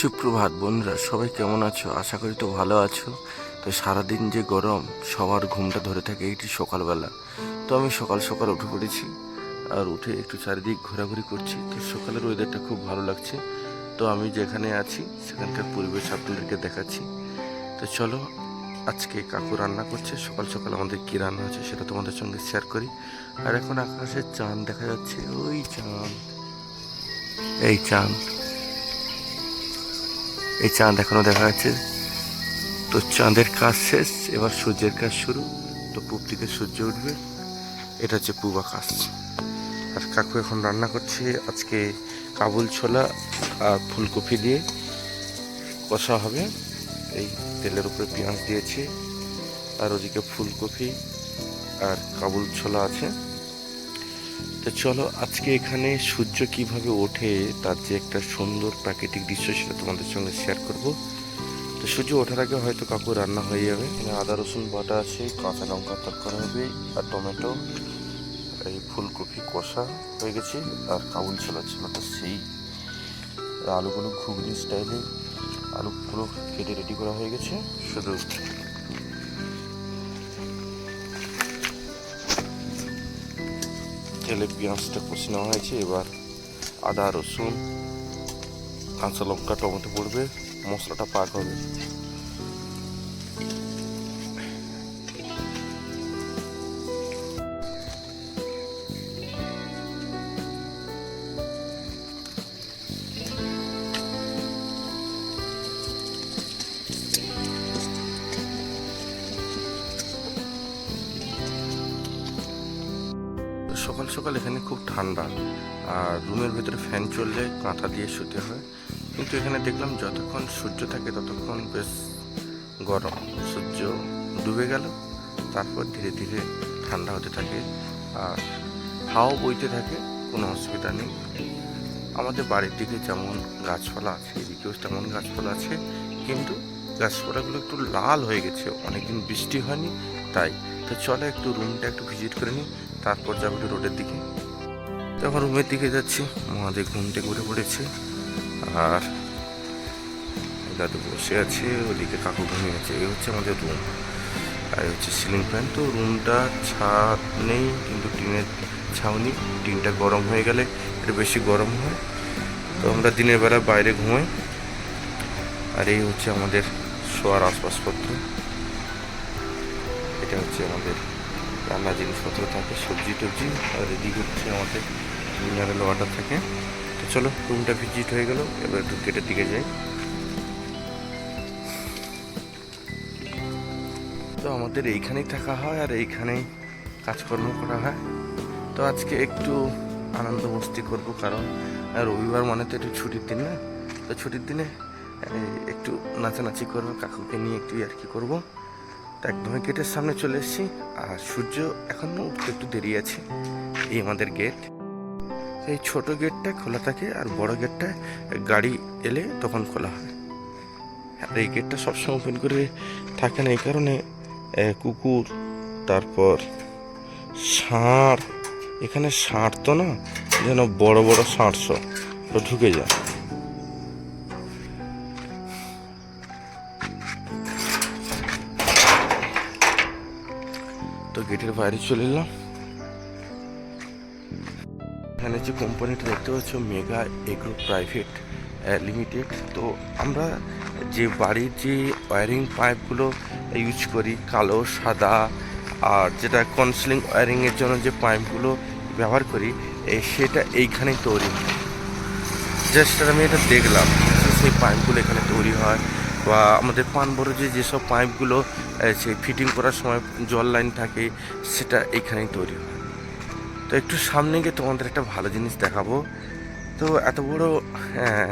সুপ্রভাত বন্ধুরা, সবাই কেমন আছো? আশা করি তো ভালো আছো। তো সারাদিন যে গরম, সবার ঘুমটা ধরে থাকে এইটি সকালবেলা। তো আমি সকাল সকাল উঠে পড়েছি আর উঠে একটু চারিদিক ঘোরাঘুরি করছি। তো সকালের ওয়েদারটা খুব ভালো লাগছে। তো আমি যেখানে আছি, সেখানকার পরিবেশ আপনাদেরকে দেখাচ্ছি। তো চলো, আজকে কাকু রান্না করছে। সকাল সকাল আমাদের কী রান্না আছে সেটা তোমাদের সঙ্গে শেয়ার করি। আর এখন আকাশের চাঁদ দেখা যাচ্ছে। ওই চাঁদ। এই চাঁদ। এই চাঁদ এখনও দেখা যাচ্ছে। তো চাঁদের কাজ শেষ, এবার সূর্যের কাজ শুরু। তো পূব থেকে সূর্য উঠবে। এটা হচ্ছে পূব আকাশ। আর কাকু এখন রান্না করছে আজকে কাবুল ছোলা আর ফুলকপি দিয়ে। কষা হবে। এই তেলের উপরে পেঁয়াজ দিয়েছে। আর ওদিকে ফুলকপি আর কাবুল ছোলা আছে। তো চলো, আজকে এখানে সূর্য কীভাবে ওঠে, তার যে একটা সুন্দর প্রাকৃতিক দৃশ্য সেটা তোমাদের সঙ্গে শেয়ার করব। তো সূর্য ওঠার আগে হয়তো কাকু রান্না হয়ে যাবে। এখানে আদা, রসুন, বাটা আছে, কাঁচা লঙ্কা তরকারি হবে, আর টমেটো এই ফুলকপি কষা হয়ে গেছে, আর কাবুল ছোলা ছোলাটা সেই। আলুগুলো ঘুগনি স্টাইলে আলুগুলো কেটে রেডি করা হয়ে গেছে, শুধু তেলে পেঁয়াজটা কষে নেওয়া হয়েছে, এবার আদা, রসুন, কাঁচা লঙ্কা টমেটো পড়বে, মশলাটা পাক হবে। সকাল এখানে খুব ঠান্ডা। আর রুমের ভেতরে ফ্যান চললে কাঁথা দিয়ে শুতে হয়। কিন্তু এখানে দেখলাম যতক্ষণ সূর্য থাকে ততক্ষণ বেশ গরম। সূর্য ডুবে গেল, তারপর ধীরে ধীরে ঠান্ডা হতে থাকে। আর হাওয়া বইতে থাকে, কোনো অসুবিধা নেই। আমাদের বাড়ির দিকে যেমন গাছপালা আছে, এদিকেও তেমন গাছপালা আছে, কিন্তু গাছপালাগুলো একটু লাল হয়ে গেছে। অনেকদিন বৃষ্টি হয়নি, তাই। তো চলো একটু রুমটা একটু ভিজিট করে নিই। তারপর যাব একটু রোডের দিকে। তখন রুমের দিকে যাচ্ছি মহাদেব ঘুম থেকে উঠে পড়েছে। আর দাদু বসে আছে, ওদিকে কাকু ঘুমিয়ে আছে। এই হচ্ছে আমাদের রুম আর হচ্ছে সিলিং ফ্যান তো রুমটা ছাদ নেই, কিন্তু টিনের ছাউনি। টিনটা গরম হয়ে গেলে একটু বেশি গরম হয়। তো আমরা দিনের বেলা বাইরে ঘুমাই। আর এই হচ্ছে আমাদের শোয়ার আসবাবপত্র এটা হচ্ছে আমাদের রান্না জিনিসপত্র থাকে, সবজি টবজি এদিকে হচ্ছে আমাদের মিনারেল ওয়াটার থাকে। তো চলো, রুমটা ভিজিট হয়ে গেল, এবার একটু গেটের দিকে যাই। তো আমাদের এইখানেই থাকা হয়, আর এইখানেই কাজকর্ম করা হয়। তো আজকে একটু আনন্দ মস্তি করব, কারণ রবিবার মানে তো একটু ছুটির দিন না? তো ছুটির দিনে একটু নাচানাচি করব, কাকুকে নিয়ে একটু আর কি করব। একদমই গেটের সামনে চলে এসেছি, আর সূর্য এখনও উঠতে একটু দেরি আছে। এই আমাদের গেট। এই ছোট গেটটা খোলা থাকে আর বড় গেটটা গাড়ি এলে তখন খোলা হয়। আর এই গেটটা সবসময় ওপেন করে থাকে না, এই কারণে কুকুর, তারপর ষাঁড়। এখানে ষাঁড় তো না, যেন বড় বড় ষাঁড় সব ঢুকে যায়। তো গেটের বাইরে চলে এলাম। এখানে যে কোম্পানিটা দেখতে পাচ্ছ মেগা এগ্রো প্রাইভেট লিমিটেড তো আমরা যে বাড়ির যে ওয়ারিং পাইপগুলো ইউজ করি, কালো, সাদা, আর যেটা কনসিলিং ওয়ারিংয়ের জন্য যে পাইপগুলো ব্যবহার করি সেটা এইখানেই তৈরি জাস্ট আমি এটা দেখলাম সেই পাইপগুলো এখানে তৈরি হয়। বা আমাদের পান বরজে যেসব পাইপগুলো সেই ফিটিং করার সময় জল লাইন থাকে সেটা এইখানেই তৈরি হয়। তো একটু সামনে গিয়ে তোমাদের একটা ভালো জিনিস দেখাবো। তো এত বড় হ্যাঁ,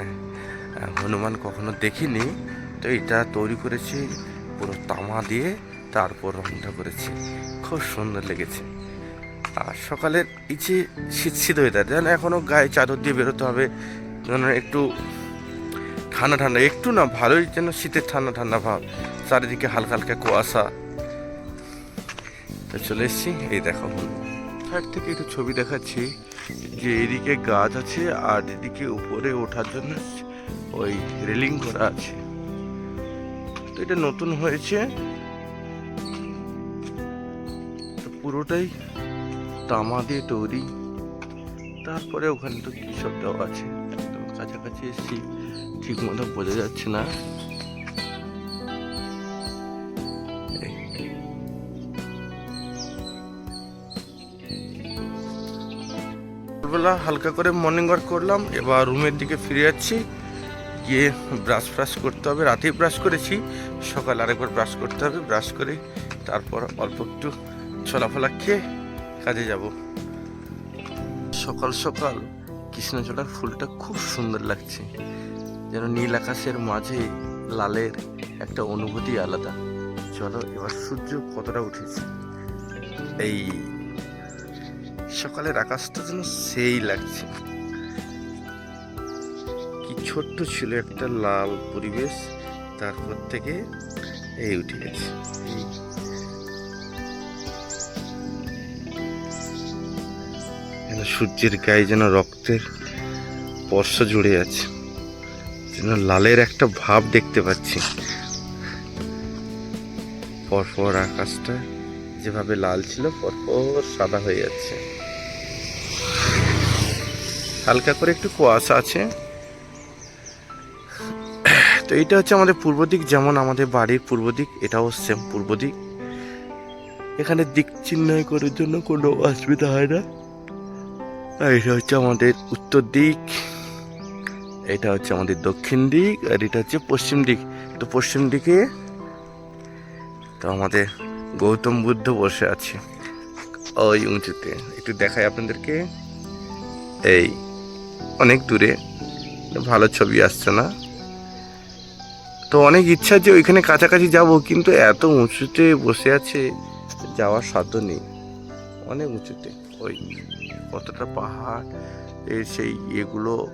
হনুমান কখনো দেখিনি। তো এটা তৈরি করেছি পুরো তামা দিয়ে তারপর রংটা করেছি। খুব সুন্দর লেগেছে। আর সকালের ইচ্ছে শীত শীত ওয়েদার যেন এখনও গায়ে চাদর দিয়ে বেরোতে হবে যেন একটু ঠান্ডা ঠান্ডা, একটু না ভালোই যেন শীতের ঠান্ডা ঠান্ডা ভাব, চারিদিকে হালকা হালকা কুয়াশা। চলে এসছি, এই দেখো সাইড থেকে একটু ছবি দেখাচ্ছি, যে এদিকে গাছ আছে আর এদিকে উপরে ওঠার জন্য ওই রেলিং করা আছে। তো এটা নতুন হয়েছে। পুরোটাই তামা দিয়ে তৈরি। তারপরে ওখানে তো কৃষক দেওয়া আছে কাছাকাছি এসেছি। ঠিক মতো বোঝা যাচ্ছে না। হালকা করে মর্নিং ওয়াক করলাম, এবার রুমের দিকে ফিরে যাচ্ছি। গিয়ে ব্রাশ ফ্রাশ করতে হবে, রাতেই ব্রাশ করেছি। সকাল আরেকবার ব্রাশ করতে হবে ব্রাশ করে তারপর অল্প একটু ছোলাফলা খেয়ে কাজে যাব। সকাল সকাল কৃষ্ণচূড়ার ফুলটা খুব সুন্দর লাগছে। যেন নীল আকাশের মাঝে লালের একটা অনুভূতি আলাদা। চলো এবার সূর্য কতটা উঠেছে? এই সকালের আকাশটা যেন সেই লাগছে। কি ছোট্ট ছিল একটা লাল পরিবেশ তারপর থেকে এই উঠে গেছে। সূর্যের গায়ে যেন রক্তের স্পর্শ জুড়ে আছে। যেন লালের একটা ভাব দেখতে পাচ্ছি। পরপর আকাশটা যেভাবে লাল ছিল, পরপর সাদা হয়ে যাচ্ছে। হালকা করে একটু কুয়াশা আছে। তো এটা হচ্ছে আমাদের পূর্ব দিক, যেমন আমাদের বাড়ির পূর্ব দিক, এটাও সেম পূর্ব দিক। এখানে দিক চিহ্নয় করার জন্য কোনো অসুবিধা হয় না। আর এটা হচ্ছে আমাদের উত্তর দিক। এটা হচ্ছে আমাদের দক্ষিণ দিক আর এটা হচ্ছে পশ্চিম দিক। তো পশ্চিম দিকে তো আমাদের গৌতম বুদ্ধ বসে আছে ওই উঁচুতে। একটু দেখাই আপনাদেরকে। এই, অনেক দূরে। ভালো ছবি আসছে না। তো অনেক ইচ্ছা যে ওইখানে কাছাকাছি যাব, কিন্তু এত উঁচুতে বসে আছে যাওয়ার সাধ্য নেই। অনেক উঁচুতে। ওই কতটা পাহাড় এই সেই এগুলো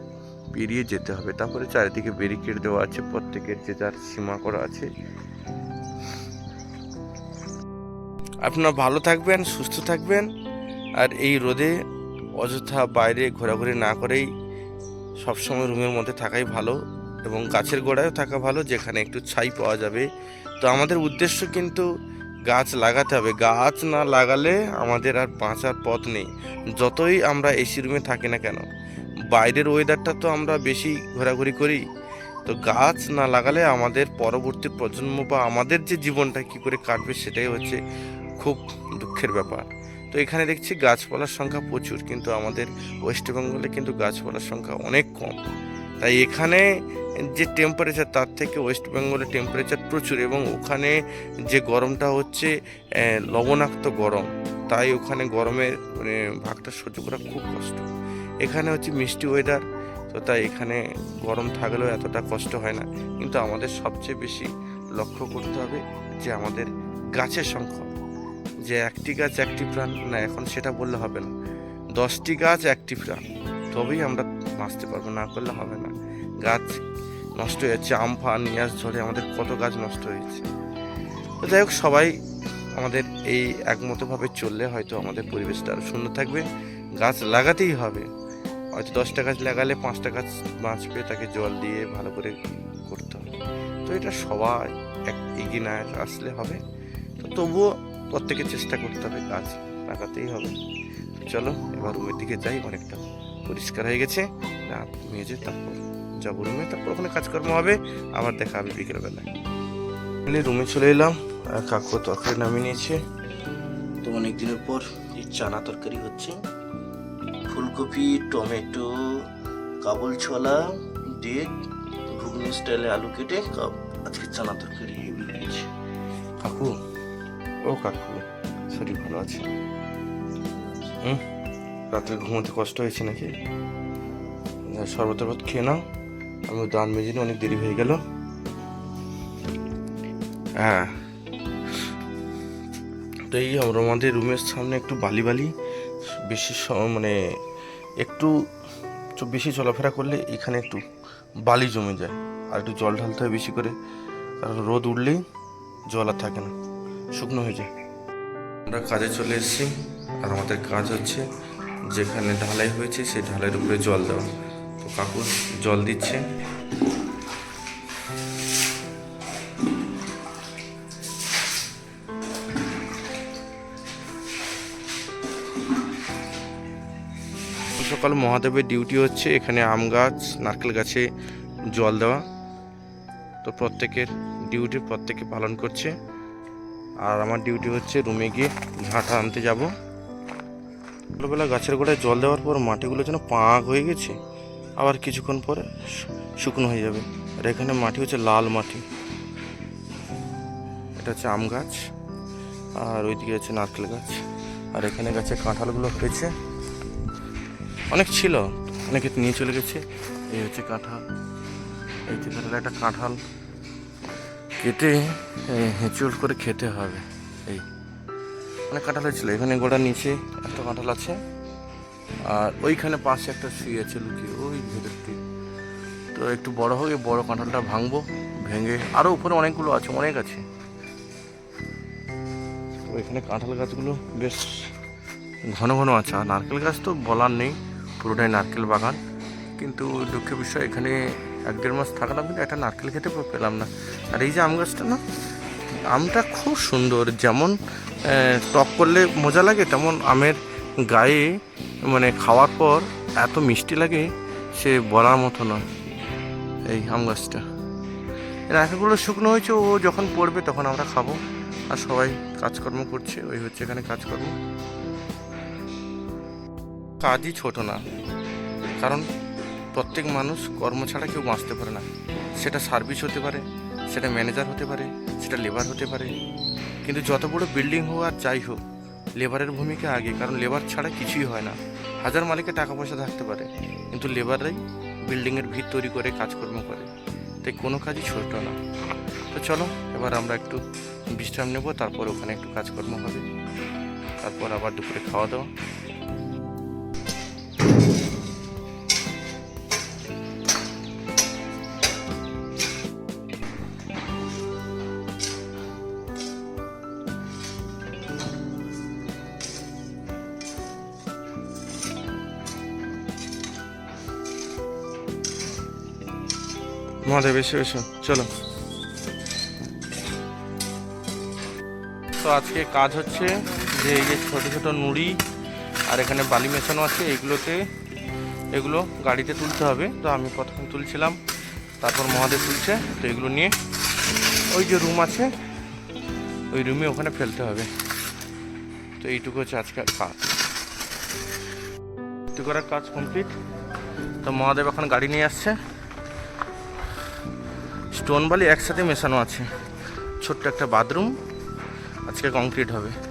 পেরিয়ে যেতে হবে। তারপরে চারিদিকে ব্যারিকেড দেওয়া আছে, প্রত্যেকের যে যার সীমা করা আছে। আপনারা ভালো থাকবেন, সুস্থ থাকবেন। আর এই রোদে, অযথা বাইরে ঘোরাঘুরি না করেই সবসময় রুমের মধ্যে থাকাই ভালো এবং গাছের গোড়ায়ও থাকা ভালো, যেখানে একটু ছাই পাওয়া যাবে। তো আমাদের উদ্দেশ্য কিন্তু গাছ লাগাতে হবে। গাছ না লাগালে আমাদের আর বাঁচার পথ নেই। যতই আমরা এসি রুমে থাকি না কেন বাইরের ওয়েদারটা তো আমরা বেশি ঘোরাঘুরি করি। তো গাছ না লাগালে আমাদের পরবর্তী প্রজন্ম বা আমাদের যে জীবনটা কি করে কাটবে সেটাই হচ্ছে খুব দুঃখের ব্যাপার। তো এখানে দেখছি গাছপালার সংখ্যা প্রচুর, কিন্তু আমাদের ওয়েস্ট বেঙ্গলে কিন্তু গাছপালার সংখ্যা অনেক কম। তাই এখানে যে টেম্পারেচার তার থেকে ওয়েস্ট বেঙ্গলের টেম্পারেচার প্রচুর এবং ওখানে যে গরমটা হচ্ছে লবণাক্ত গরম, তাই ওখানে গরমের মানে ভাগটা সহ্য করা খুব কষ্ট। এখানে হচ্ছে মিষ্টি ওয়েদার তো তাই এখানে গরম থাকলেও এতটা কষ্ট হয় না। কিন্তু আমাদের সবচেয়ে বেশি লক্ষ্য করতে হবে যে আমাদের গাছের সংখ্যা। যে একটি গাছ একটি প্রাণ, না, এখন সেটা বললে হবে না। দশটি গাছ একটি প্রাণ, তবেই আমরা বাঁচতে পারব, না করলে হবে না। গাছ নষ্ট হয়ে যাচ্ছে আমফান নিয়াজ ঝড়ে আমাদের কত গাছ নষ্ট হয়েছে তো যাই হোক, সবাই আমাদের এই একমতভাবে চললে হয়তো আমাদের পরিবেশটা আরও সুন্দর থাকবে। গাছ লাগাতেই হবে। হয়তো দশটা গাছ লাগালে পাঁচটা গাছ বাঁচবে তাকে জল দিয়ে ভালো করে করতে হবে। তো এটা সবাই এক এগিয়ে না আসলে হবে। তো তবুও প্রত্যেকে চেষ্টা করতে হবে, গাছ লাগাতেই হবে। চলো, এবার রুমের দিকে যাই, অনেকটা পরিষ্কার হয়ে গেছে। রাত মেজে তারপর যাব রুমে। তারপর ওখানে কাজকর্ম হবে, আবার দেখা হবে বিকেলবেলায়। রুমে চলে এলাম কাকু তরকারি নামিয়ে নিয়েছে। তো অনেক দিনের পর এই চানা তরকারি হচ্ছে। ফুলকপি, টমেটো, কাবুল ছোলা দিয়ে ঘুগনি স্টাইলে আলু কেটে আজকে চানা তরকারি হেভি কাকু? ও কাকু, শরীর ভালো আছে? হুম? রাত্রে ঘুমোতে কষ্ট হয়েছে নাকি? শরবত খেয়ে নাও। আমি দান মেজিনি অনেক দেরি হয়ে গেল। হ্যাঁ। তো এই আমাদের রুমের সামনে একটু বালি বালি বেশি মানে একটু বেশি চলাফেরা করলে এখানে একটু বালি জমে যায় আর একটু জল ঢালতে হয় বেশি করে। কারণ রোদ উঠলেই জল আর থাকে না, শুকনো হয়ে যায়। আমরা কাজে চলে এসেছি আর আমাদের কাজ হচ্ছে যেখানে ঢালাই হয়েছে সেই ঢালাইয়ের উপরে জল দেওয়া। তো কাকু জল দিচ্ছে। সকাল মহাদেবের ডিউটি হচ্ছে, এখানে আম গাছ, নারকেল গাছে জল দেওয়া। তো প্রত্যেকের ডিউটি প্রত্যেকে পালন করছে। আর আমার ডিউটি হচ্ছে রুমে গিয়ে ঝাঁটা আনতে যাব। সকালবেলা গাছের গোড়ায় জল দেওয়ার পর মাটিগুলো যেন পাঁক হয়ে গেছে, আবার কিছুক্ষণ পরে শুকনো হয়ে যাবে। আর এখানে মাটি হচ্ছে লাল মাটি। এটা হচ্ছে আম গাছ, আর ওইদিকে হচ্ছে নারকেল গাছ। আর এখানে গাছে কাঁঠালগুলো হয়েছে। অনেক ছিল। অনেকে নিয়ে চলে গেছে। এই হচ্ছে কাঁঠাল। এই কাঁঠাল একটা কাঁঠাল। কেটে হেঁচুল করে খেতে হবে। এই। অনেক কাঁঠাল হয়েছিল। এখানে গোড়া নিচে একটা কাঁঠাল আছে। আর ওইখানে পাশে একটা শুয়ে আছে লুকিয়ে ওই ভেতরটি তো একটু বড় এই বড় কাঁঠালটা ভাঙবো, ভেঙে। আরও উপরে অনেকগুলো আছে, অনেক আছে। তো এখানে কাঁঠাল গাছগুলো বেশ ঘন ঘন আছে। আর নারকেল গাছ তো বলার নেই। পুরোটাই নারকেল বাগান। কিন্তু দুঃখের বিষয়, এখানে এক দেড় মাস থাকলাম কিন্তু একটা নারকেল খেতে পেলাম না। আর এই যে আম গাছটা না, আমটা খুব সুন্দর। যেমন টক করলে মজা লাগে, তেমন আমের গায়ে মানে খাওয়ার পর এত মিষ্টি লাগে, সে বলার মতো নয় এই আম গাছটা। এর নারকেলগুলো শুকনো হয়েছে, ও যখন পড়বে তখন আমরা খাব। আর সবাই কাজকর্ম করছে, ওই হচ্ছে এখানে কাজকর্ম। কাজই ছোট না। কারণ প্রত্যেক মানুষ কর্ম ছাড়া কেউ বাঁচতে পারে না। সেটা সার্ভিস হতে পারে, সেটা ম্যানেজার হতে পারে, সেটা লেবার হতে পারে। কিন্তু যত বড় বিল্ডিং হোক আর যাই হোক লেবারের ভূমিকা আগে। কারণ লেবার ছাড়া কিছুই হয় না। হাজার মালিকের টাকা পয়সা থাকতে পারে, কিন্তু লেবাররাই বিল্ডিংয়ের ভিত তৈরি করে, কাজকর্ম করে। তাই কোনো কাজই ছোট না। তো চলো, এবার আমরা একটু বিশ্রাম নেব, তারপর ওখানে একটু কাজকর্ম হবে। তারপর আবার দুপুরে খাওয়া দাওয়া মহাদেব এসো এসো চলো। তো আজকে কাজ হচ্ছে যে এই যে ছোট ছোট নুড়ি আর এখানে বালি মেশানো আছে এইগুলোতে এগুলো গাড়িতে তুলতে হবে। তো আমি কতক্ষণ তুলছিলাম, তারপর মহাদেব তুলছে, তো এগুলো নিয়ে ওই যে রুম আছে, ওই রুমে ওখানে ফেলতে হবে। তো এইটুকু হচ্ছে আজকের কাজ। করার কাজ কমপ্লিট তো মহাদেব এখন গাড়ি নিয়ে আসছে। স্টোন বালি একসাথে মেশানো আছে। ছোট্ট একটা বাথরুম। আজকে কংক্রিট হবে।